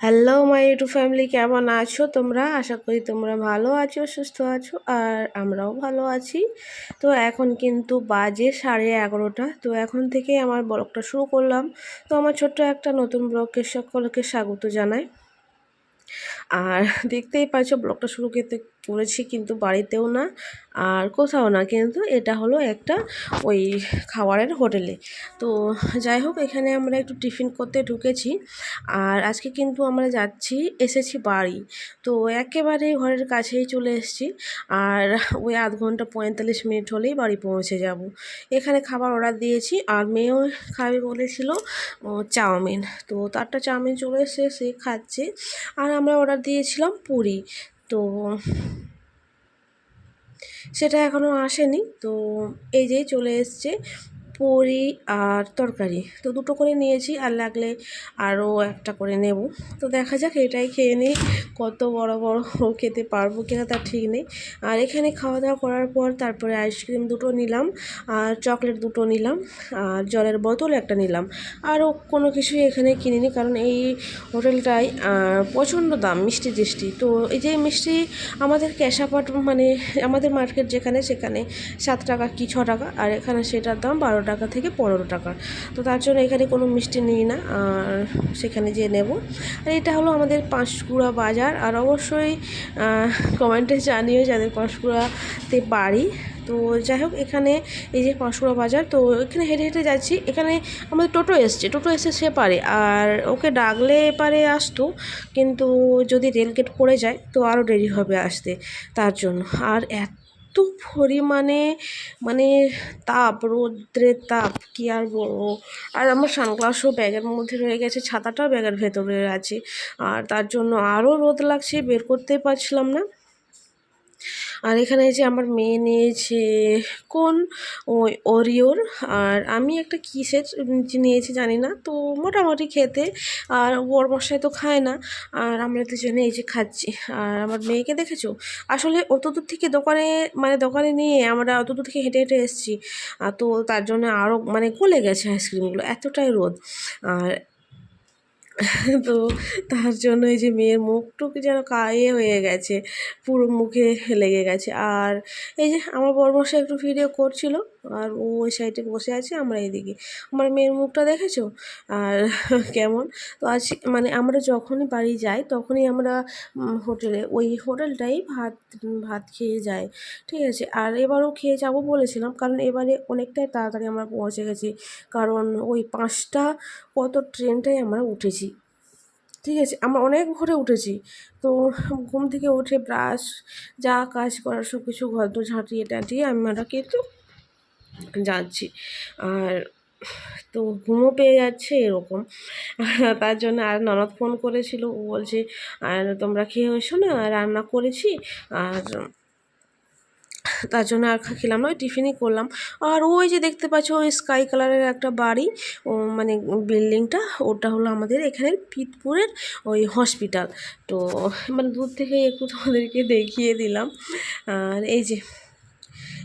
Hello my YouTube family কেমন আছো তোমরা? আশা করি তোমরা ভালো আছো, সুস্থ আছো, আর আমরাও ভালো আছি। তো এখন কিন্তু বাজে সাড়ে এগারোটা। তো এখন থেকে আমার ব্লগটা শুরু করলাম। তো আমার ছোট্ট একটা নতুন ব্লগকে সকলকে স্বাগত জানাই। আর দেখতেই পাচ্ছ, ব্লগটা শুরু করতে করেছি কিন্তু বাড়িতেও না আর কোথাও না, কিন্তু এটা হলো একটা ওই খাবারের হোটেলে। তো যাই হোক, এখানে আমরা একটু টিফিন করতে ঢুকেছি আর আজকে কিন্তু আমরা যাচ্ছি, এসেছি বাড়ি। তো একেবারে ঘরের কাছেই চলে এসেছি আর ওই আধ ঘণ্টা পঁয়তাল্লিশ মিনিট হলেই বাড়ি পৌঁছে যাব। এখানে খাবার অর্ডার দিয়েছি আর মেয়েও খাবে বলেছিল চাউমিন। তো তারটা চাউমিন চলে এসে সে খাচ্ছে। আর আমরা অর্ডার দিয়েছিলাম পুরি। তো সেটা এখনও আসেনি। তো এই যেই চলে এসছে পুরি আর তরকারি। তো দুটো করে নিয়েছি, আর লাগলে আরও একটা করে নেব। তো দেখা যাক, এটাই খেয়ে নিই। কত বড় বড় খেতে পারব কিনা তা ঠিক নেই। আর এখানে খাওয়া দাওয়া করার পর তারপরে আইসক্রিম দুটো নিলাম, আর চকলেট দুটো নিলাম, আর জলের বোতল একটা নিলাম। আরও কোনো কিছুই এখানে কিনিনি, কারণ এই হোটেলটায় প্রচণ্ড দাম, মিষ্টি টিষ্টি তো এই যে মিষ্টি আমাদের ক্যাশাপাট মানে আমাদের মার্কেট যেখানে, সেখানে সাত টাকা কি ছ টাকা, আর এখানে সেটার দাম বারো টাকা থেকে পনেরো টাকা। তো তার জন্য এখানে কোনো মিষ্টি নিই না, আর সেখানে যেয়ে নেব। আর এটা হলো আমাদের পাঁশকুড়া বাজার। আর অবশ্যই কমেন্টে জানিও যাদের পাঁশকুড়াতে বাড়ি। তো যাই হোক, এখানে এই যে পাঁশকুড়া বাজার, তো এখানে হেঁটে হেঁটে যাচ্ছি। এখানে আমাদের টোটো এসছে, টোটো এসে সে পারে। আর ওকে ডাকলে পারে আসতো, কিন্তু যদি রেলগেট পড়ে যায়, তো আরও দেরি হবে আসতে, তার জন্য। আর এত পরিমাণে মানে তাপ, রৌদ্রের তাপ, কি আর বলব? আর আমার সানগ্লাসও ব্যাগের মধ্যে রয়ে গেছে, ছাতাটাও ব্যাগের ভেতরে আছে। আর তার জন্য আরও রোদ লাগছে, বের করতে পারছিলাম না। আর এখানে যে আমার মেয়ে নিয়েছে কোন ওই ওরিওর। আর আমি একটা কিসের নিয়েছি জানি না, তো মোটামুটি খেতে। আর ওর মশাই তো খায় না, আর আমরা দুজনে এই যে খাচ্ছি। আর আমার মেয়েকে দেখেছ? আসলে অত দূর থেকে দোকানে মানে দোকানে নিয়ে আমরা অত দূর থেকে হেঁটে হেঁটে এসেছি। তো তার জন্য আরও মানে গলে গেছে আইসক্রিমগুলো এতটাই রোদ। আর তো তার জন্য এই যে মেয়ের মুখটুক যেন কায়ে হয়ে গেছে, পুরো মুখে লেগে গেছে। আর এই যে আমার বরমশা একটু ভিডিও করছিল আর ও ওই সাইডে বসে আছে, আমরা এদিকে। আমার মেয়ের মুখটা দেখেছ? আর কেমন? তো আজ মানে আমরা যখনই বাড়ি যাই, তখনই আমরা হোটেলে, ওই হোটেলটাই ভাত ভাত খেয়ে যাই, ঠিক আছে? আর এবারও খেয়ে যাব বলেছিলাম, কারণ এবারে অনেকটাই তাড়াতাড়ি আমরা পৌঁছে গেছি, কারণ ওই পাঁচটা কত ট্রেনটাই আমরা উঠেছি, ঠিক আছে? আমরা অনেক ভোরে উঠেছি, তো ঘুম থেকে উঠে ব্রাশ, যা কাজ করার সব কিছু ঘর ঝাঁটিয়ে টাটিয়ে আমরা কিন্তু যাচ্ছি। আর তো ঘুমও পেয়ে যাচ্ছে এরকম। তার জন্য আর ননদ ফোন করেছিল। ও বলছে, আর তোমরা খেয়ে এসো না, রান্না করেছি। আর তার জন্য আর খেলাম না, ওই টিফিনই করলাম। আর ওই যে দেখতে পাচ্ছ, ওই স্কাই কালারের একটা বাড়ি। ও মানে বিল্ডিংটা, ওটা হলো আমাদের এখানের পিতপুরের ওই হসপিটাল। তো মানে দূর থেকে একটু তোমাদেরকে দেখিয়ে দিলাম। আর এই যে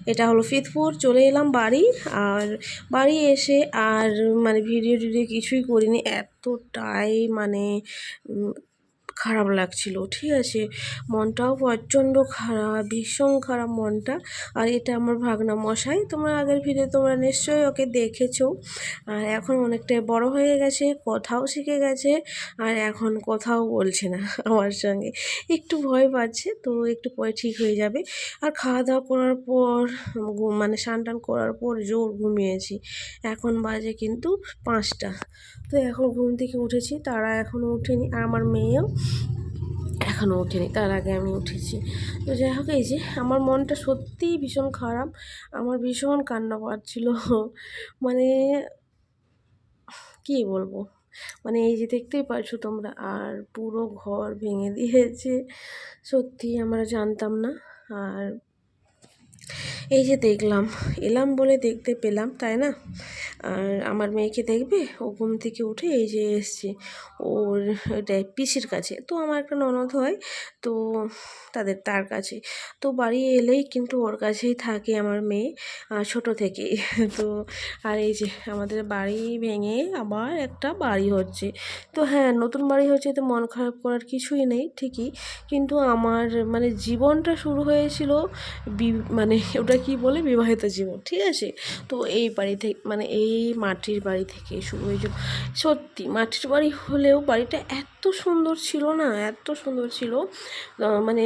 এটা হলো ফিতপুর, চলে এলাম বাড়ি। আর বাড়ি এসে আর মানে ভিডিও টিডিও কিছুই করিনি। এতটাই মানে খারাপ লাগছিল। ঠিক আছে, মনটাও প্রচণ্ড খারাপ, ভীষণ খারাপ মনটা। আর এটা আমার ভাগনা মশাই, তোমরা আগের ভিডিও তোমরা নিশ্চয়ই ওকে দেখেছ। আর এখন অনেকটাই বড় হয়ে গেছে, কথাও শিখে গেছে, আর এখন কথাও বলছে না আমার সঙ্গে। একটু ভয় পাচ্ছে, তো একটু পরে ঠিক হয়ে যাবে। আর খাওয়া দাওয়া করার পর মানে স্নান টান করার পর জোর ঘুমিয়েছি। এখন বাজে কিন্তু পাঁচটা। তো এখন ঘুম থেকে উঠেছি, তারা এখনও ওঠেনি আর আমার মেয়েও এখনও ওঠেনি, তার আগে আমি উঠেছি। তো যাই হোক, এই যে আমার মনটা সত্যিই ভীষণ খারাপ, আমার ভীষণ কান্না পাচ্ছিল। মানে কী বলব? মানে এই যে দেখতেই পারছ তোমরা, আর পুরো ঘর ভেঙে দিয়েছে। সত্যি আমরা জানতাম না, আর এই যে দেখলাম, এলাম বলে দেখতে পেলাম, তাই না? আর আমার মেয়েকে দেখবে, ও ঘুম থেকে উঠে এই যে এসছে, ওর পিসির কাছে। তো আমার একটা ননদ হয়, তো তাদের তার কাছে। তো বাড়ি এলেই কিন্তু ওর কাছেই থাকে আমার মেয়ে ছোট থেকেই। তো আর এই যে আমাদের বাড়ি ভেঙে আবার একটা বাড়ি হচ্ছে। তো হ্যাঁ নতুন বাড়ি হচ্ছে তো মন খারাপ করার কিছুই নেই, ঠিকই। কিন্তু আমার মানে জীবনটা শুরু হয়েছিল মানে ওটা কি বলে? বিবাহিত জীবন, ঠিক আছে? তো এই বাড়ি থেকে মানে এই মাটির বাড়ি থেকে শুরু হয়েছিল সত্যি, মাটির বাড়ি হলেও বাড়িটা এত সুন্দর ছিল না? এত সুন্দর ছিল মানে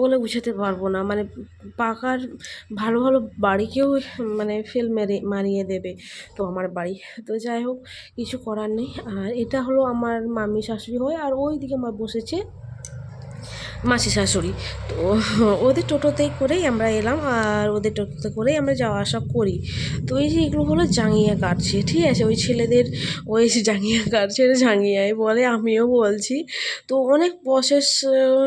বলে বুঝাতে পারব না। মানে পাকার ভালো ভালো বাড়িকেও মানে ফেল মেরে, মারিয়ে দেবে। তো আমার বাড়ি, তো যাই হোক, কিছু করার নেই। আর এটা হলো আমার মামি শাশুড়ি হয়, আর ওই দিকে আমার বসেছে। মাসি শাশুড়ি। তো ওদের টোটোতেই করেই আমরা এলাম আর ওদের টোটোতে করেই আমরা যাওয়া আসা করি। তো এই যে এগুলো হলো জাঙ্গিয়া কাটছে, ঠিক আছে? ওই ছেলেদের, ওই যে জাঙ্গিয়া কাটছে জাঙ্গিয়াই বলে, আমিও বলছি। তো অনেক প্রসেস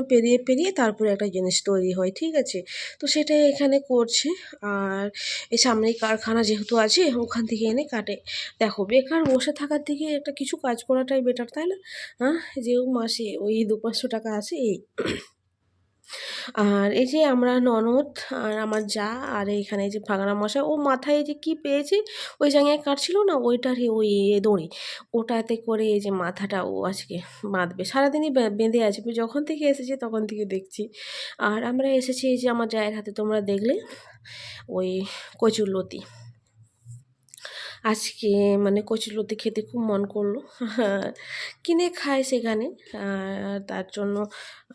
পেরিয়ে পেরিয়ে তারপরে একটা জিনিস তৈরি হয়, ঠিক আছে? তো সেটাই এখানে করছে। আর এই সামনেই কারখানা যেহেতু আছে, ওখান থেকে এনে কাটে। দেখো, বেকার বসে থাকার থেকে একটা কিছু কাজ করাটাই বেটার তাই না? হ্যাঁ যে মাসে ওই দু পাঁচশো টাকা আছে, এই। আর এই যে আমরা ননদ আর আমার যা আর এইখানে এই যে ভাগনা মশাই, ও মাথায় যে কি পেয়েছে? ওই জায়গায় কাটছিল না? ওইটার ওই দড়ি। ওটাতে করে এই যে মাথাটা ও আজকে বাঁধবে। সারাদিনই বেঁধে আছে। যখন থেকে এসেছে তখন থেকে দেখছি। আর আমরা এসেছি এই যে আমার জায়ের হাতে, তোমরা দেখলে? ওই কচুর লতি। আজকে মানে কচুরলতি খেতে খুব মন করল। কিনে খায় সেখানে। আর তার জন্য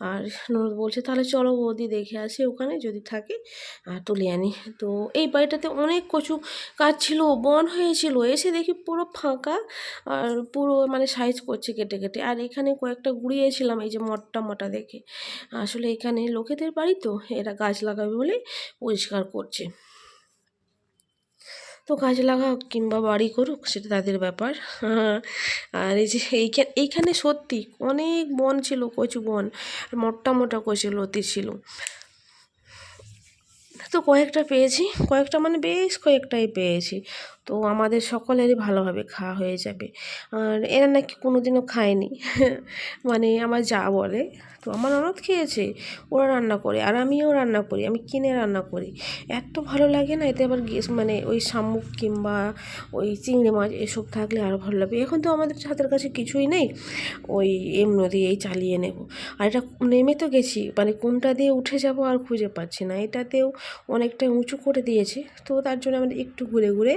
আর ননদ বলছে, তাহলে চলো বৌদি দেখে আসি ওখানে, যদি থাকে, আর তুলে আনি। তো এই বাড়িটাতে অনেক কচু কাজ ছিল, বন হয়েছিল। এসে দেখি পুরো ফাঁকা আর পুরো মানে সাইজ করছে কেটে কেটে। আর এখানে কয়েকটা গুড়িয়েছিলাম এই যে মোটা মোটা দেখে। আসলে এখানে লোকেদের বাড়ি তো, এরা গাছ লাগাবে বলে পরিষ্কার করছে। তো কাজ লাগাও কিংবা বাড়ি করুক, সেটা তাদের ব্যাপার। আর এই যে এইখানে এইখানে সত্যি অনেক বন ছিল, কচু বন, আর মোটা মোটা কচু লতি ছিল। তো কয়েকটা পেয়েছি, কয়েকটা মানে বেশ কয়েকটাই পেয়েছি। তো আমাদের সকলেরই ভালোভাবে খাওয়া হয়ে যাবে। আর এরা নাকি কোনো দিনও খায়নি। মানে আমার যা বলে, তো আমার ননদ খেয়েছে ওরা রান্না করে, আর আমিও রান্না করি, আমি কিনে রান্না করি। এত ভালো লাগে না, এতে আবার গেস মানে ওই শামুক কিংবা ওই চিংড়ি মাছ এসব থাকলে আরও ভালো লাগবে এখন তো আমাদের হাতের কাছে কিছুই নেই, ওই এমনি দিয়েই চালিয়ে নেব। আর এটা নেমে তো গেছি মানে কোনটা দিয়ে উঠে যাব আর খুঁজে পাচ্ছি না। এটাতেও অনেকটা উঁচু করে দিয়েছে, তো তার জন্য আমরা একটু ঘুরে ঘুরে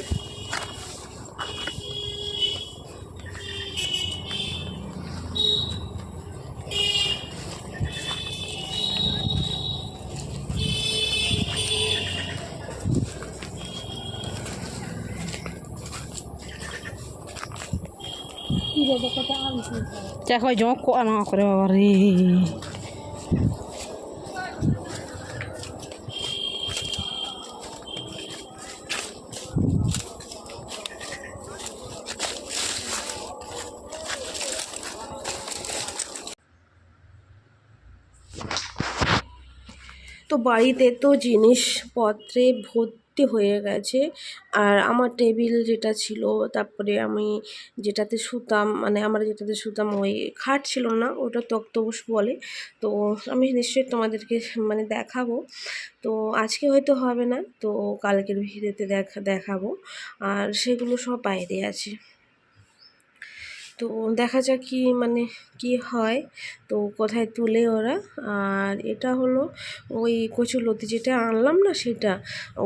দেখো জমা কো না করে বাবা বাড়িতে তো জিনিসপত্রে ভর্তি হয়ে গেছে। আর আমার টেবিল যেটা ছিল, তারপরে আমি যেটাতে শুতাম মানে আমরা যেটাতে শুতাম ওই খাট ছিল না, ওটা তক্তপোষ বলে। তো আমি নিশ্চয়ই তোমাদেরকে মানে দেখাবো। তো আজকে হয়তো হবে না, তো কালকের ভিডিওতে দেখা, দেখাবো। আর সেগুলো সব বাইরে আছে। তো দেখা যাক কি মানে কি হয়। তো কোথায় তুলে ওরা। আর এটা হলো ওই কচুলতি যেটা আনলাম না সেটা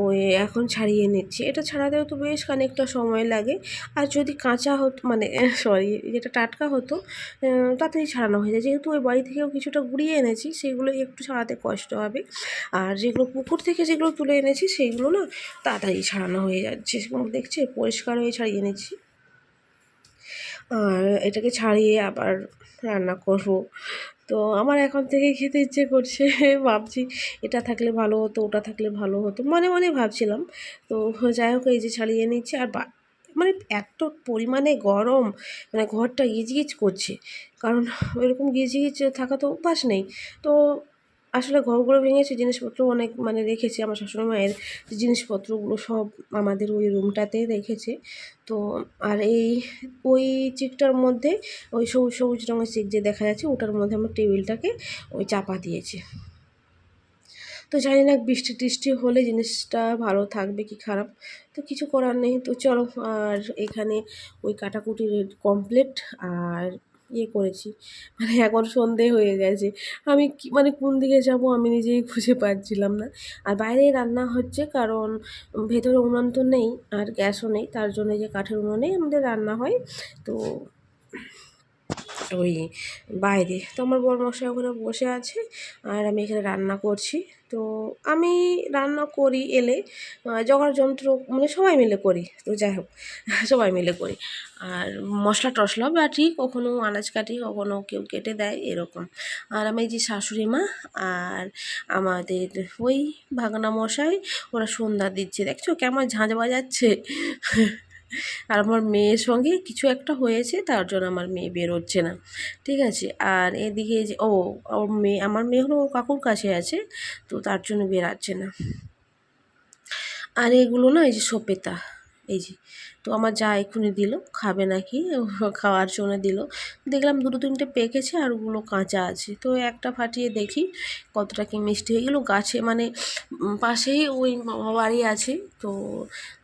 ওই এখন ছাড়িয়ে নিচ্ছি। এটা ছাড়াতেও তো বেশ খানিকটা সময় লাগে। আর যদি কাঁচা হতো মানে সরি যেটা টাটকা হতো তাড়াতাড়ি ছাড়ানো হয়ে যায়। যেহেতু ওই বাড়ি থেকেও কিছুটা গুড়িয়ে এনেছি সেগুলো একটু ছাড়াতে কষ্ট হবে। আর যেগুলো পুকুর থেকে যেগুলো তুলে এনেছি সেগুলো না তাড়াতাড়ি ছাড়ানো হয়ে যাচ্ছে। দেখছে পরিষ্কার হয়ে ছাড়িয়ে নিচ্ছি। আর এটাকে ছাড়িয়ে আবার রান্না করব। তো আমার এখন থেকে খেতে ইচ্ছে করছে, ভাবছি এটা থাকলে ভালো হতো, ওটা থাকলে ভালো হতো, মনে মনে ভাবছিলাম। তো যাই হোক, এই যে ছাড়িয়ে নিচ্ছে, আর মানে এত পরিমাণে গরম মানে ঘরটা গিজগিজ করছে। কারণ এরকম গিজগিজ থাকা তো অভ্যাস নেই। তো আসলে ঘরগুলো ভেঙেছে, জিনিসপত্র অনেক মানে রেখেছে আমার শাশুড়ি মায়ের। জিনিসপত্রগুলো সব আমাদের ওই রুমটাতে রেখেছে। তো আর এই, ওই চিকটার মধ্যে, ওই সবুজ সবুজ রঙের চিক যে দেখা যাচ্ছে, ওটার মধ্যে আমার টেবিলটাকে ওই চাপা দিয়েছে। তো জানি না বৃষ্টি টিষ্টি হলে জিনিসটা ভালো থাকবে কি খারাপ, তো কিছু করার নেই। তো চলো, আর এখানে ওই কাটাকুটি কমপ্লিট আর ইয়ে করেছি। মানে এখন সন্ধে হয়ে গেছে। আমি মানে কোন দিকে যাব আমি নিজেই খুঁজে পাচ্ছিলাম না। আর বাইরে রান্না হচ্ছে কারণ ভেতরে উনুন তো নেই আর গ্যাসও নেই, তার জন্য যে কাঠের উনুনেই আমাদের রান্না হয়। তো ওই বাইরে। তো আমার বড় মশাই ওখানে বসে আছে আর আমি এখানে রান্না করছি। তো আমি রান্না করি এলে জোগাড় যন্ত্র মানে সবাই মিলে করি। তো যাই হোক, সবাই মিলে করি। আর মশলা টশলা বাটি কখনো আনাজ কাটি, কখনো কেউ কেটে দেয় এরকম। আর আমি যে শাশুড়ি মা আর আমাদের ওই ভাগনা মশাই, ওরা সন্ধ্যা দিচ্ছে। দেখছ কেমন ঝাঁঝ বাজাচ্ছে? আর আমার মেয়ের সঙ্গে কিছু একটা হয়েছে, তার জন্য আমার মেয়ে বেরোচ্ছে না। ঠিক আছে? আর এদিকে যে, ও, ওর মেয়ে, আমার মেয়ে হলো ওর কাকুর কাছে আছে, তো তার জন্য বেরাচ্ছে না। আর এগুলো না, এই যে সপেতা এই যে তো আমার যা এক্ষুনি দিল, খাবে নাকি? খাওয়ার জন্য দিল। দেখলাম দুটো তিনটে পেকেছে আর ওগুলো কাঁচা আছে। তো একটা ফাটিয়ে দেখি কতটা কি মিষ্টি হয়ে গেলো। গাছে মানে পাশেই ওই বাড়ি আছে, তো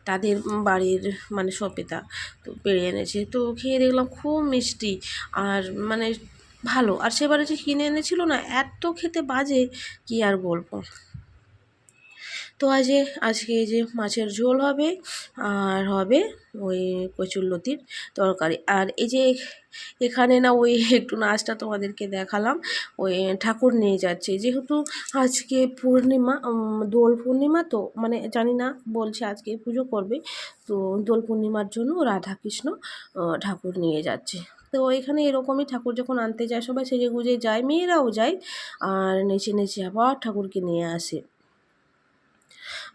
তাদের বাড়ির মানে সপেতা তো পেড়ে এনেছে। তো খেয়ে দেখলাম খুব মিষ্টি আর মানে ভালো। আর সেবারে যে কিনে এনেছিল না, এত খেতে বাজে, কি আর বলব? তো আজ আজকে এই যে মাছের ঝোল হবে, আর হবে ওই কচুরলতির তরকারি। আর এই যে এখানে না ওই একটু নাচটা তোমাদেরকে দেখালাম, ওই ঠাকুর নিয়ে যাচ্ছে। যেহেতু আজকে পূর্ণিমা দোল পূর্ণিমা তো মানে জানি না, বলছে আজকে পুজো করবে। তো দোল পূর্ণিমার জন্য রাধাকৃষ্ণ ঠাকুর নিয়ে যাচ্ছে। তো এখানে এরকমই ঠাকুর যখন আনতে যায়, সবাই সেজে গুজে যায়, মেয়েরাও যায়, আর নেচে নেচে আবার ঠাকুরকে নিয়ে আসে।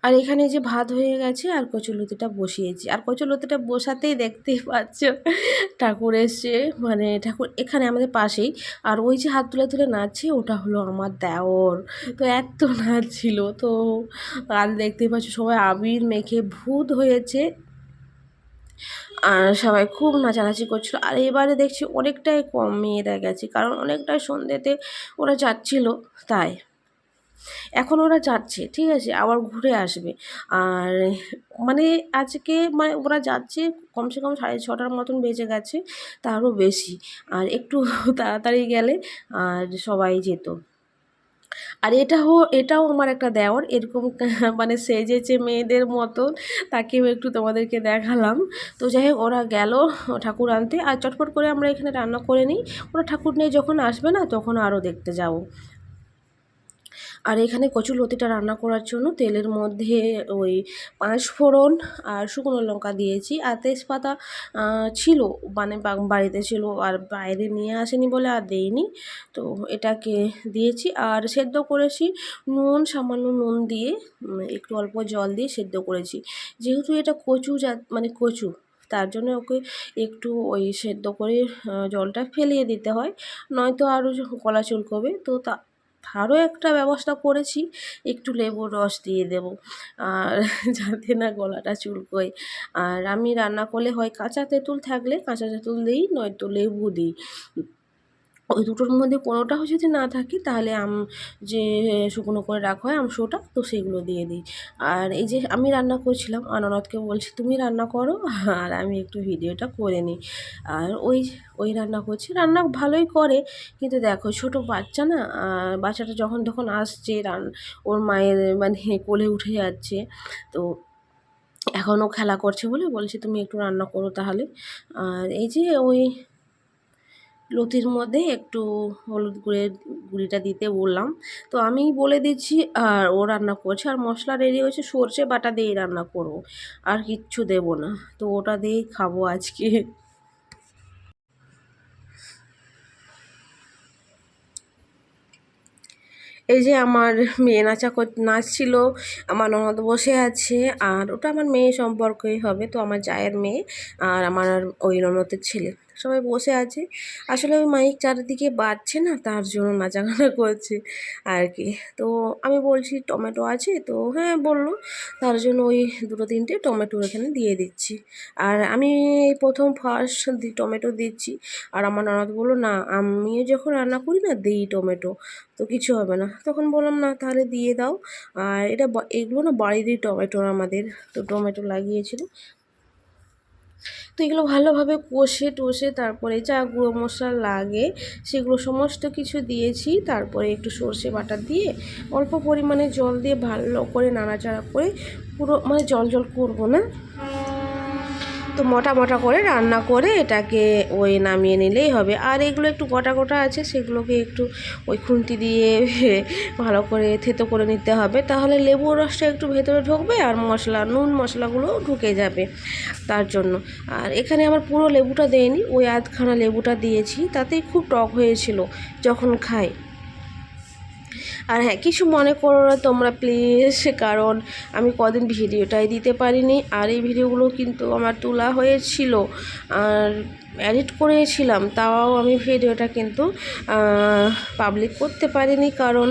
আর এখানে যে ভাত হয়ে গেছে আর কচুলতিটা বসিয়েছি। আর কচুলতিটা বসাতেই দেখতেই পাচ্ছ, ঠাকুর এসছে। মানে ঠাকুর এখানে আমাদের পাশেই। আর ওই যে হাত তুলে তুলে নাচছে, ওটা হলো আমার দেওর। তো এত নাচছিল তো আর দেখতেই পাচ্ছ সবাই আবির মেখে ভূত হয়েছে। আর সবাই খুব নাচানাচি করছিল। আর এবারে দেখছি অনেকটাই কম মেয়েরা গেছে। কারণ অনেকটাই সন্ধ্যেতে ওরা যাচ্ছিল, তাই। এখন ওরা যাচ্ছে, ঠিক আছে? আবার ঘুরে আসবে। আর মানে আজকে মানে ওরা যাচ্ছে, কমসে কম সাড়ে ছটার মতন বেজে গেছে, তারও বেশি। আর একটু তাড়াতাড়ি গেলে আর সবাই যেত। আর এটাও এটাও আমার একটা দেওয়ার এরকম মানে সেজেছে মেয়েদের মতন, তাকেও একটু তোমাদেরকে দেখালাম। তো যাই হোক, ওরা গেল ঠাকুর আনতে, আর চটপট করে আমরা এখানে রান্না করে নিই। ওরা ঠাকুর নিয়ে যখন আসবে না, তখন আরও দেখতে যাব। আর এখানে কচুর লতিটা রান্না করার জন্য তেলের মধ্যে ওই পাঁচ ফোড়ন আর শুকনো লঙ্কা দিয়েছি। আর তেজপাতা ছিল মানে বাড়িতে ছিল আর বাইরে নিয়ে আসেনি বলে আর দেইনি। তো এটাকে দিয়েছি আর সেদ্ধ করেছি নুন, সামান্য নুন দিয়ে একটু অল্প জল দিয়ে সেদ্ধ করেছি। যেহেতু এটা কচু জাত মানে কচু, তার জন্য ওকে একটু ওই সেদ্ধ করে জলটা ফেলিয়ে দিতে হয়। নয়তো আরও গলা চুলকবে, তো তা তারও একটা ব্যবস্থা করেছি, একটু লেবুর রস দিয়ে দেব। আর যাতে না গলাটা চুলকোয়। আর আমি রান্না করলে হয় কাঁচা তেঁতুল থাকলে কাঁচা তেঁতুল দিই, নয়তো লেবু দিই। ওই দুটোর মধ্যে কোনোটাও যদি না থাকে, তাহলে আম যে শুকনো করে রাখা হয় আমসোটা তো সেগুলো দিয়ে দিই। আর এই যে আমি রান্না করছিলাম আনন্দকে বলছি, তুমি রান্না করো, আর আমি একটু ভিডিওটা করে নিই। আর ওই ওই রান্না করছি। রান্না ভালোই করে, কিন্তু দেখো, ছোট বাচ্চা না বাচ্চাটা যখন তখন আসছে, রান, ওর মায়ের মানে কোলে উঠে যাচ্ছে, তো এখনও খেলা করছে বলে বলছে, তুমি একটু রান্না করো তাহলে। আর এই যে ওই লতির মধ্যে একটু হলুদ গুঁড়ের গুঁড়িটা দিতে বললাম। তো আমি বলে দিচ্ছি, আর ও রান্না করছে। আর মশলা রেডি হয়েছে, সর্ষে বাটা দিয়েই রান্না করব। আর কিচ্ছু দেবো না। তো ওটা দিয়েই খাব আজকে। এই যে আমার মেয়ে নাচা নাচছিল, আমার ননদ বসে আছে, আর ওটা আমার মেয়ে সম্পর্কেই হবে। তো আমার জায়ের মেয়ে, আর আমার ওই ননদের ছেলে। সবাই বসে আছে। আসলে ওই মাইক চারিদিকে বাজছে না, তার জন্য নাচাগানা করছে আর কি তো আমি বলছি টমেটো আছে, তো হ্যাঁ বলল, তার জন্য ওই দুটো তিনটে টমেটো এখানে দিয়ে দিচ্ছি। আর আমি এই প্রথম ফার্স্ট টমেটো দিচ্ছি, আর আমার ননদ বলল, না, আমিও যখন রান্না করি না, দিই টমেটো, তো কিছু হবে না। তখন বললাম, না, তাহলে দিয়ে দাও। আর এটা এগুলো না বাড়িরই টমেটো আমাদের, তো টমেটো লাগিয়েছিল। তো এগুলো ভালোভাবে কষে টষে তারপরে যা গুঁড়ো মশলা লাগে সেগুলো সমস্ত কিছু দিয়েছি। তারপরে একটু সর্ষে বাটা দিয়ে অল্প পরিমাণে জল দিয়ে ভালো করে নাড়াচাড়া করে পুরো মানে জল জল করব না? তো মোটা মোটা করে রান্না করে এটাকে ওই নামিয়ে নিলেই হবে। আর এগুলো একটু গোটা গোটা আছে, সেগুলোকে একটু ওই খুন্তি দিয়ে ভালো করে থেতো করে নিতে হবে। তাহলে লেবুর রসটা একটু ভেতরে ঢুকবে আর মশলা, নুন মশলাগুলো ঢুকে যাবে তার জন্য। আর এখানে আমার পুরো লেবুটা দেয়নি ওই আধখানা লেবুটা দিয়েছি, তাতেই খুব টক হয়েছিল যখন খাই। আর হ্যাঁ কিছু মনে করো না তোমরা প্লিজ কারণ আমি কদিন ভিডিওটাই দিতে পারিনি, আর এই ভিডিওগুলো কিন্তু আমার তোলা হয়েছিল আর এডিট করেছিলাম, তাও আমি ভিডিওটা কিন্তু পাবলিক করতে পারিনি, কারণ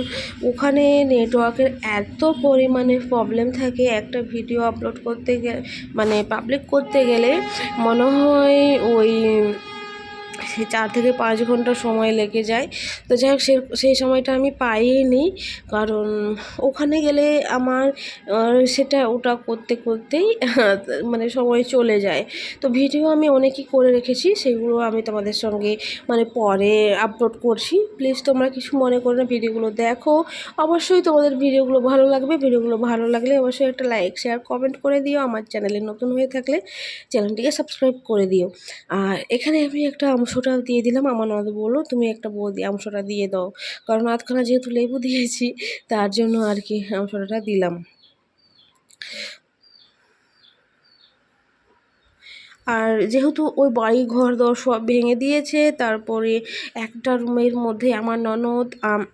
ওখানে নেটওয়ার্কের এত পরিমাণে প্রবলেম থাকে, একটা ভিডিও আপলোড করতে গেলে মানে পাবলিক করতে গেলে মনে হয় ওই চার থেকে পাঁচ ঘণ্টা সময় লেগে যায়। তো যাই হোক সেই সময়টা আমি পাইনি। কারণ ওখানে গেলে আমার সেটা ওটা করতে করতেই মানে সময় চলে যায়। তো ভিডিও আমি অনেকই করে রেখেছি, সেগুলো আমি তোমাদের সঙ্গে মানে পরে আপলোড করছি। প্লিজ তোমরা কিছু মনে করো না, ভিডিওগুলো দেখো। অবশ্যই তোমাদের ভিডিওগুলো ভালো লাগবে, ভিডিওগুলো ভালো লাগলে অবশ্যই একটা লাইক শেয়ার কমেন্ট করে দিও। আমার চ্যানেলে নতুন হয়ে থাকলে চ্যানেলটিকে সাবস্ক্রাইব করে দিও। আর এখানে আমি একটা অংশটা দিয়ে দিলাম। আমার নদ বলল, তুমি একটা বৌদি অংশটা দিয়ে দাও। কারণ আধখানা যেহেতু লেবু দিয়েছি, তার জন্য আর কি অংশটা দিলাম। আর যেহেতু ওই বাড়ি ঘর দর সব ভেঙে দিয়েছে, তারপরে একটা রুমের মধ্যে আমার ননদ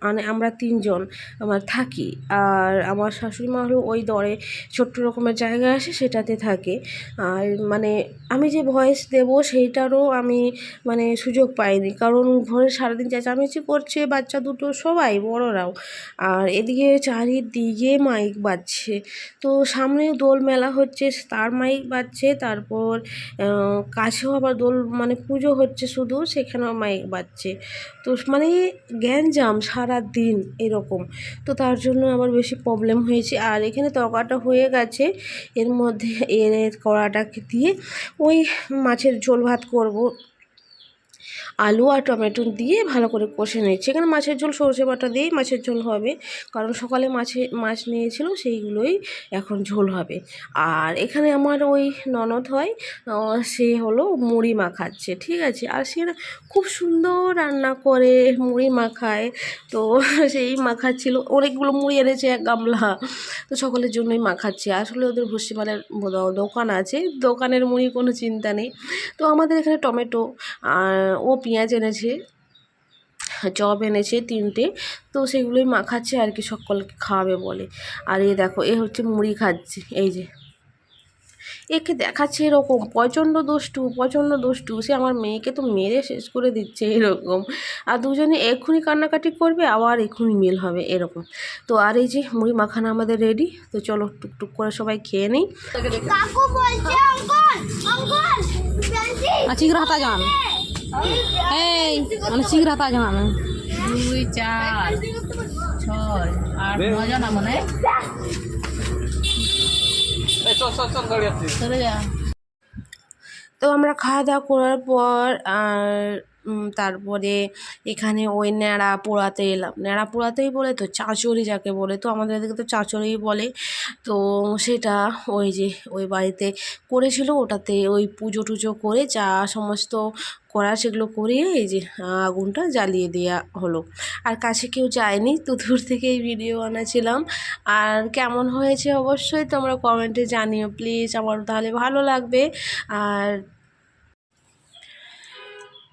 মানে আমরা তিনজন আমার থাকি। আর আমার শাশুড়ি মা হলো ওই দরে ছোট্ট রকমের জায়গা আছে সেটাতে থাকে। আর মানে আমি যে ভয়েস দেব সেইটারও আমি মানে সুযোগ পাইনি। কারণ ঘরে সারাদিন চেঁচামেচি করছে বাচ্চা দুটো সবাই, বড়রাও। আর এদিকে চারিদিকে মাইক বাজছে। তো সামনেও দোল মেলা হচ্ছে, তার মাইক বাজছে, তারপর কাছেও আবার দোল মানে পুজো হচ্ছে শুধু সেখানেও মাইক বাজছে। তো মানে গ্যাঞ্জাম সারা দিন এরকম। তো তার জন্য আবার বেশি প্রবলেম হয়েছে। আর এখানে তকাটা হয়ে গেছে। এর মধ্যে এর এর কড়াটাকে দিয়ে ওই মাছের ঝোল ভাত করব। আলু আর টমেটো দিয়ে ভালো করে কষে নিচ্ছি এখানে মাছের ঝোল সর্ষে বাটা দিয়েই মাছের ঝোল হবে। কারণ সকালে মাছে, মাছ নিয়েছিল, সেইগুলোই এখন ঝোল হবে। আর এখানে আমার ওই ননদ হয় সে হলো মুড়ি মাখাচ্ছে, ঠিক আছে? আর সে খুব সুন্দর রান্না করে, মুড়ি মাখায়। তো সেই মাখাচ্ছিল, অনেকগুলো মুড়ি এনেছে এক গামলা। তো সকলের জন্যই মাখাচ্ছে। আসলে ওদের ভুসিমালের দোকান আছে, দোকানের মুড়ি কোনো চিন্তা নেই। তো আমাদের এখানে টমেটো, আর ও পেঁয়াজ এনেছে চপ এনেছে তিনটে তো সেগুলোই মাখাচ্ছে আর কি সকলকে খাওয়াবে বলে। আর এ দেখো এ হচ্ছে মুড়ি খাচ্ছে এই যে। একে দেখাচ্ছে এরকম প্রচণ্ড দুষ্টু প্রচণ্ড দুষ্টু সে আমার মেয়েকে তো মেরে শেষ করে দিচ্ছে এরকম। আর দুজনে এক্ষুনি কান্নাকাটি করবে আবার এক্ষুনি মিল হবে এরকম। তো আর এই যে মুড়ি মাখানো আমাদের রেডি তো চলো টুকটুক করে সবাই খেয়ে নিই। হাতা জান। এই মানে চিংড়া হাতা জান দুই চার ছয় আট নয় জন মানে? চলে যা। তো আমরা খাওয়া দাওয়া করার পর আর তারপরে এখানে ওই ন্যাড়া পোড়াতে এলাম। ন্যাড়া পোড়াতেই বলে তো, চাঁচড়ি যাকে বলে, তো আমাদের এদিকে তো চাঁচড়িই বলে। তো সেটা ওই যে ওই বাড়িতে করেছিল, ওটাতে ওই পুজো টুজো করে যা সমস্ত করা সেগুলো করিয়ে এই যে আগুনটা জ্বালিয়ে দেওয়া হলো। আর কাছে কেউ যায়নি, তো দূর থেকেই ভিডিও বানাচ্ছিলাম আর কেমন হয়েছে অবশ্যই তোমরা কমেন্টে জানিও প্লিজ। আমার তাহলে ভালো লাগবে। আর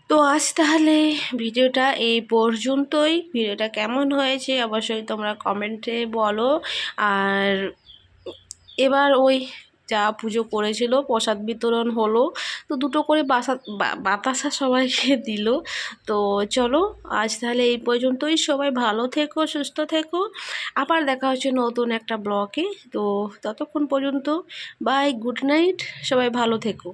তো আজ তাহলে ভিডিওটা এই পর্যন্তই। ভিডিওটা কেমন হয়েছে অবশ্যই তোমরা কমেন্টে বলো। আর এবার ওই যা পুজো করেছিল, প্রসাদ বিতরণ হলো, তো দুটো করে বাসা বাতাসা সবাইকে দিল। তো চলো, আজ তাহলে এই পর্যন্তই। সবাই ভালো থেকো, সুস্থ থেকো। আবার দেখা হচ্ছে নতুন একটা ব্লগে। তো ততক্ষণ পর্যন্ত বাই গুড নাইট সবাই ভালো থেকো।